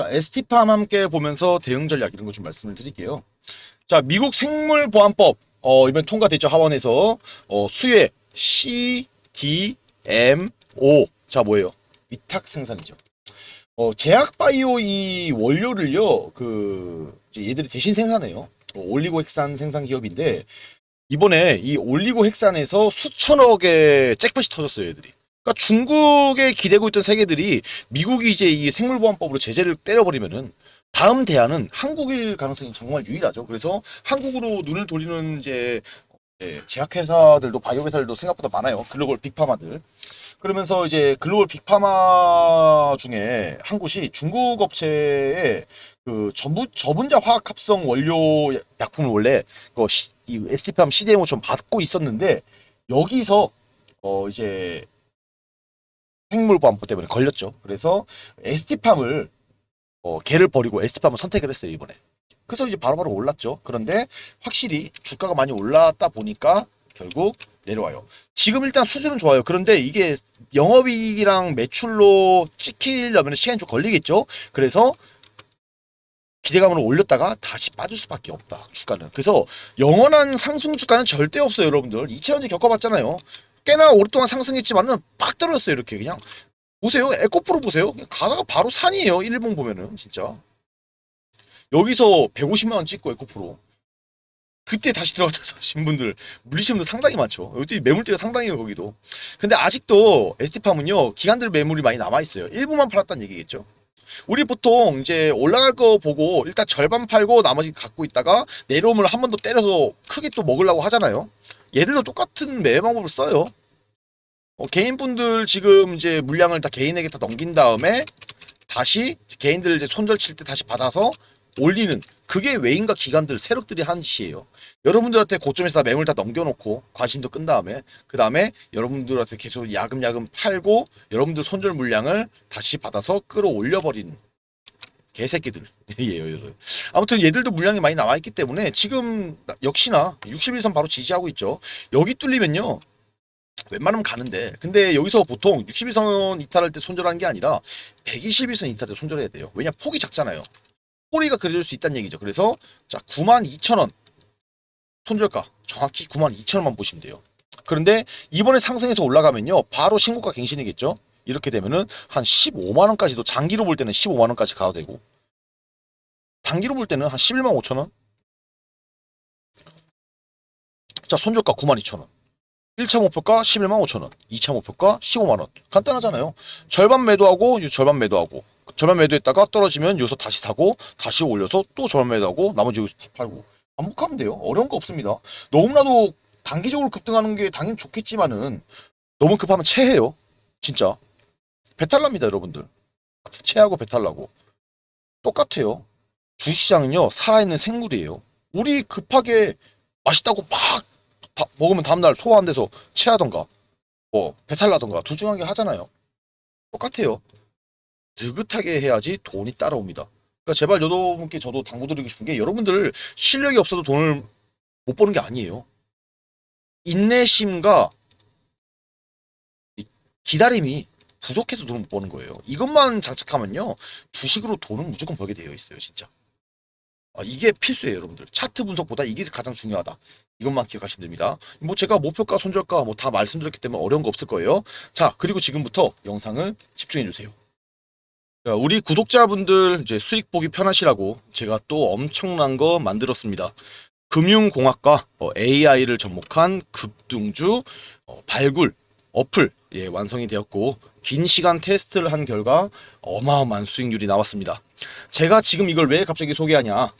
자, ST팜 함께 보면서 대응 전략 이런 거 좀 말씀을 드릴게요. 자, 미국 생물보안법 어, 이번 통과됐죠 하원에서 어, 수혜 CDMO 자 뭐예요? 위탁 생산이죠. 어, 제약 바이오 이 원료를요 그 얘들이 대신 생산해요. 어, 올리고 핵산 생산 기업인데 이번에 이 올리고 핵산에서 수천억의 잭팟이 터졌어요 얘들이. 그러니까 중국에 기대고 있던 세계들이 미국이 이제 이 생물보안법으로 제재를 때려버리면은 다음 대안은 한국일 가능성이 정말 유일하죠. 그래서 한국으로 눈을 돌리는 이제 예, 제약회사들도 바이오 회사들도 생각보다 많아요. 글로벌 빅파마들. 그러면서 이제 글로벌 빅파마 중에 한 곳이 중국 업체의 그 전부 저분자 화학 합성 원료 약품을 원래 그 시- 이 ST팜 CDMO 좀 받고 있었는데 여기서 어 이제 생물보안법 때문에 걸렸죠. 그래서 ST팜을 어, 걔를 버리고 ST팜을 선택을 했어요 이번에. 그래서 이제 바로 바로 올랐죠. 그런데 확실히 주가가 많이 올랐다 보니까 결국 내려와요. 지금 일단 수준은 좋아요. 그런데 이게 영업이익이랑 매출로 찍히려면 시간이 좀 걸리겠죠. 그래서 기대감으로 올렸다가 다시 빠질 수밖에 없다. 주가는. 그래서 영원한 상승 주가는 절대 없어요, 여러분들. 2000년대 겪어봤잖아요. 꽤나 오랫동안 상승했지만은 빡 떨어졌어요, 이렇게 그냥. 보세요. 에코프로 보세요. 가다가 바로 산이에요. 일본 보면은 진짜. 여기서 150만 원 찍고 에코프로. 그때 다시 들어갔다 사신 분들 물리신 분들 상당히 많죠. 여기 매물대가 상당해요 거기도. 근데 아직도 ST팜은요 기관들 매물이 많이 남아 있어요. 일부만 팔았다는 얘기겠죠. 우리 보통 이제 올라갈 거 보고 일단 절반 팔고 나머지 갖고 있다가 내려오면 한 번 더 때려서 크게 또 먹으려고 하잖아요. 얘들도 똑같은 매매 방법을 써요. 어, 개인분들 지금 이제 물량을 다 개인에게 다 넘긴 다음에 다시 개인들 이제 손절 칠 때 다시 받아서 올리는 그게 외인과 기관들 세력들이 하는 짓이에요. 여러분들한테 고점에서 다 매물 다 넘겨놓고 관심도 끈 다음에 그 다음에 여러분들한테 계속 야금야금 팔고 여러분들 손절 물량을 다시 받아서 끌어올려 버리는 개새끼들이에요. 여러분. 아무튼 얘들도 물량이 많이 나와 있기 때문에 지금 역시나 61선 바로 지지하고 있죠. 여기 뚫리면요. 웬만하면 가는데 근데 여기서 보통 61선 이탈할 때 손절하는 게 아니라 121선 이탈할 때 손절해야 돼요. 왜냐 폭이 작잖아요. 꼬리가 그려질 수 있다는 얘기죠. 그래서 자 92,000원 손절가 정확히 92,000원만 보시면 돼요. 그런데 이번에 상승해서 올라가면요 바로 신고가 갱신이겠죠. 이렇게 되면은 한 15만 원까지도 장기로 볼 때는 15만 원까지 가도 되고 단기로 볼 때는 한 11만 5천 원. 자 손절가 92,000원. 1차 목표가 11만 5천 원, 2차 목표가 15만 원. 간단하잖아요. 절반 매도하고 요 절반 매도하고 절반 매도했다가 떨어지면 여기서 다시 사고 다시 올려서 또 절반 매도하고 나머지 여기서 다 팔고 반복하면 돼요. 어려운 거 없습니다. 너무나도 단기적으로 급등하는 게 당연히 좋겠지만은 너무 급하면 체해요. 진짜 배탈 납니다, 여러분들. 체하고 배탈 나고 똑같아요. 주식시장은요 살아있는 생물이에요. 우리 급하게 맛있다고 막 다- 먹으면 다음날 소화 안 돼서 체하던가 뭐 배탈 나던가 개 하잖아요. 똑같아요. 느긋하게 해야지 돈이 따라옵니다. 그러니까 제발 여러분께 저도 당부드리고 싶은 게 여러분들 실력이 없어도 돈을 못 버는 게 아니에요. 인내심과 이 기다림이 부족해서 돈을 못 버는 거예요. 이것만 장착하면요 주식으로 돈은 무조건 벌게 되어 있어요, 진짜. 아, 이게 필수예요, 여러분들. 차트 분석보다 이게 가장 중요하다. 이것만 기억하시면 됩니다. 뭐 제가 목표가, 손절가 뭐 다 말씀드렸기 때문에 어려운 거 없을 거예요. 자, 그리고 지금부터 영상을 집중해 주세요. 자, 우리 구독자분들 이제 수익 보기 편하시라고 제가 또 엄청난 거 만들었습니다. 금융공학과 AI를 접목한 급등주 어, 발굴 어플 예, 완성이 되었고 긴 시간 테스트를 한 결과 어마어마한 수익률이 나왔습니다. 제가 지금 이걸 왜 갑자기 소개하냐?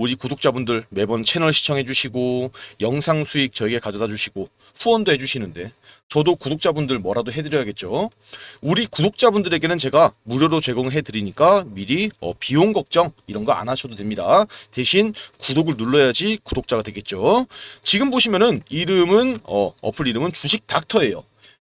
우리 구독자분들 매번 채널 시청해 주시고 영상 수익 저에게 가져다 주시고 후원도 해 주시는데 저도 구독자분들 뭐라도 해드려야겠죠. 우리 구독자분들에게는 제가 무료로 제공해 드리니까 미리 어, 비용 걱정 이런 거 안 하셔도 됩니다. 대신 구독을 눌러야지 구독자가 되겠죠. 지금 보시면은 이름은 어, 어플 이름은 주식 닥터예요.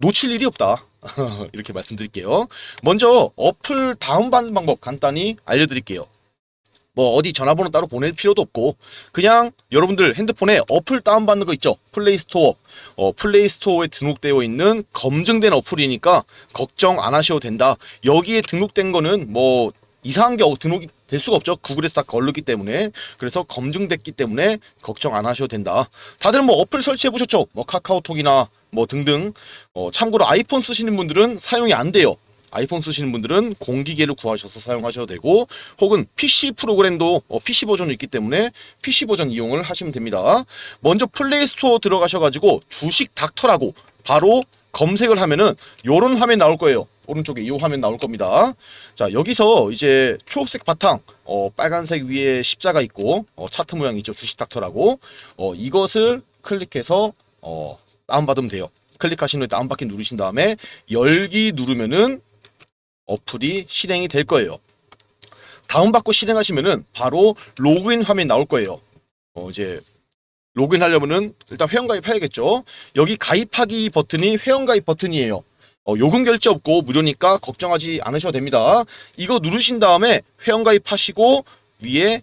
놓칠 일이 없다. 이렇게 말씀드릴게요. 먼저 어플 다운받는 방법 간단히 알려드릴게요. 뭐 어디 전화번호 따로 보낼 필요도 없고 그냥 여러분들 핸드폰에 어플 다운받는 거 있죠? 플레이스토어. 어, 플레이스토어에 등록되어 있는 검증된 어플이니까 걱정 안 하셔도 된다. 여기에 등록된 거는 뭐 이상한 게 등록이 될 수가 없죠. 구글에서 다 걸르기 때문에. 그래서 검증됐기 때문에 걱정 안 하셔도 된다. 다들 뭐 어플 설치해 보셨죠? 뭐 카카오톡이나 뭐 등등 어, 참고로 아이폰 쓰시는 분들은 사용이 안 돼요 아이폰 쓰시는 분들은 공기계를 구하셔서 사용하셔도 되고 혹은 PC 프로그램도 어, PC 버전이 있기 때문에 PC 버전 이용을 하시면 됩니다. 먼저 플레이 스토어 들어가셔가지고 주식 닥터라고 바로 검색을 하면은 요런 화면 나올 거예요. 오른쪽에 이 화면 나올 겁니다. 자 여기서 이제 초록색 바탕, 어, 빨간색 위에 십자가 있고 어, 차트 모양 있죠. 주식 닥터라고 어, 이것을 클릭해서 어, 다운받으면 돼요. 클릭하신 후에 다운받기 누르신 다음에 열기 누르면은 어플이 실행이 될 거예요. 다운받고 실행하시면은 바로 로그인 화면 나올 거예요. 어, 이제 로그인 하려면은 일단 회원가입 해야겠죠. 여기 가입하기 버튼이 회원가입 버튼이에요. 어, 요금 결제 없고 무료니까 걱정하지 않으셔도 됩니다. 이거 누르신 다음에 회원가입하시고 위에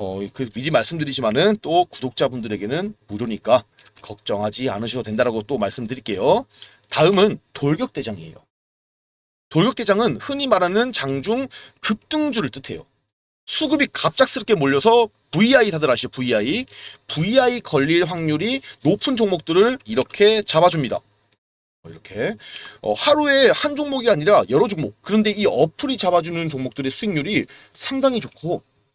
어, 그 미리 말씀드리지만은 또 구독자분들에게는 무료니까 걱정하지 않으셔도 된다라고 또 말씀드릴게요. 다음은 돌격대장이에요. 돌격대장은 흔히 말하는 장중 급등주를 뜻해요. 수급이 갑작스럽게 몰려서 VI 다들 아시죠? VI. VI 걸릴 확률이 높은 종목들을 이렇게 잡아줍니다. 어, 이렇게 어, 하루에 한 종목이 아니라 여러 종목. 그런데 이 어플이 잡아주는 종목들의 수익률이 상당히 좋고